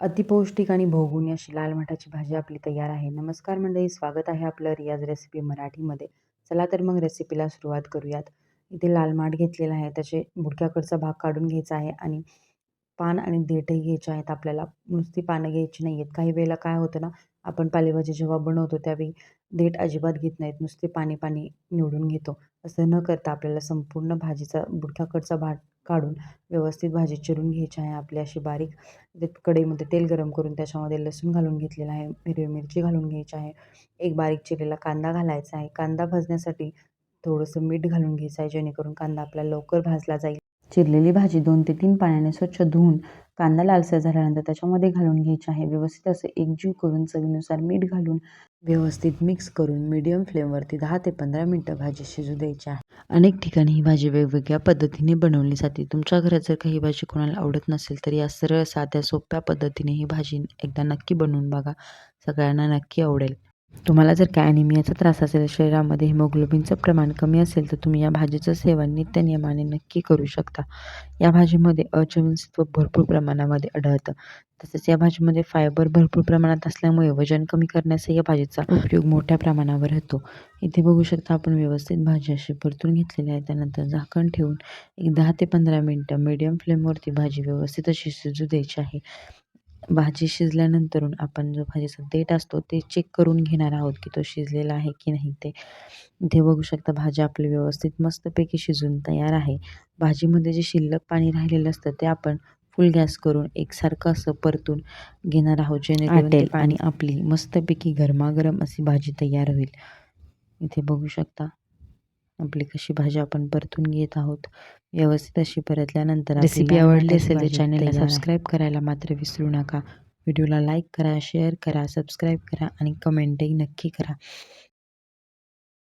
अतिपौष्टिक आणि भोगून अशी लाल माठाची भाजी आपली तयार आहे. नमस्कार मंडळी स्वागत आहे आपलं रियाज रेसिपी मराठीमध्ये. चला तर मग रेसिपीला सुरुवात करूयात. इथे लाल माठ घेतलेला आहे त्याचे बुडक्याकडचा भाग काढून घ्यायचा आहे आणि पान आणि देठही घ्यायचे आहेत आपल्याला. नुसती पानं घ्यायची नाही आहेत काही वेळेला काय होतं ना आपण पालेभाजी जेव्हा बनवतो त्यावेळी देठ अजिबात घेत नाहीत. नुसते पाणी पाणी निवडून घेतो. असं न करता आपल्याला संपूर्ण भाजीचा बुडक्याकडचा भाग काढून व्यवस्थित भाजी चिरून घ्यायची आहे. आपली अशी बारीक ते कढईमध्ये तेल गरम करून त्याच्यामध्ये लसूण घालून घेतलेला आहे. हिरवी मिरची घालून घ्यायची आहे. एक बारीक चिरलेला कांदा घालायचा आहे. कांदा भाजण्यासाठी थोडंसं मीठ घालून घ्यायचं आहे जेणेकरून कांदा आपला लवकर भाजला जाईल. चिरलेली भाजी दोन ते तीन पाण्याने स्वच्छ धुवून कांदा लालसर झाल्यानंतर त्याच्यामध्ये घालून घ्यायचे आहे. व्यवस्थित असं एकजीव करून चवीनुसार मीठ घालून व्यवस्थित मिक्स करून मीडियम फ्लेमवरती दहा ते पंधरा मिनटं भाजी शिजू द्यायची आहे. अनेक ठिकाणी ही भाजी वेगवेगळ्या पद्धतीने बनवली जाते. तुमच्या घरात जर काही भाजी कोणाला आवडत नसेल तर या सरळ साध्या सोप्या पद्धतीने ही भाजी एकदा नक्की बनवून बघा. सगळ्यांना नक्की आवडेल. तुम्हाला जर काय ॲनिमियाचा त्रास असेल शरीरामध्ये हिमोग्लोबिनचं प्रमाण कमी असेल तर तुम्ही या भाजीचं सेवन नित्य नियमाने नक्की करू शकता. या भाजीमध्ये अजीवनसत्व भरपूर प्रमाणामध्ये आढळतं. तसेच या भाजीमध्ये फायबर भरपूर प्रमाणात असल्यामुळे वजन कमी करण्यास या भाजीचा उपयोग मोठ्या प्रमाणावर होतो. इथे बघू शकता आपण व्यवस्थित भाजी अशी परतून घेतलेली आहे. त्यानंतर झाकण ठेवून एक दहा ते पंधरा मिनटं मीडियम फ्लेमवरती भाजी व्यवस्थित अशी शिजू द्यायची आहे. भाजी शिजल्यानंतरून आपण जो भाजीचा देठ असतो ते चेक करून घेणार आहोत की तो शिजलेला आहे की नाही ते. इथे बघू शकता भाजी आपली व्यवस्थित मस्तपैकी शिजून तयार आहे. भाजीमध्ये जे शिल्लक पाणी राहिलेलं असतं ते आपण फुल गॅस करून एकसारखं असं परतून घेणार आहोत जेणेकरून आणि आपली मस्तपैकी गरमागरम अशी भाजी तयार होईल. इथे बघू शकता आपली कशी भाजी आपण परतून घेत आहोत व्यवस्थित अशी परतल्यानंतर रेसिपी आवडली असेल तर चॅनलला सबस्क्राईब करायला मात्र विसरू नका. व्हिडिओला लाईक करा शेअर करा सबस्क्राईब करा आणि कमेंटही नक्की करा.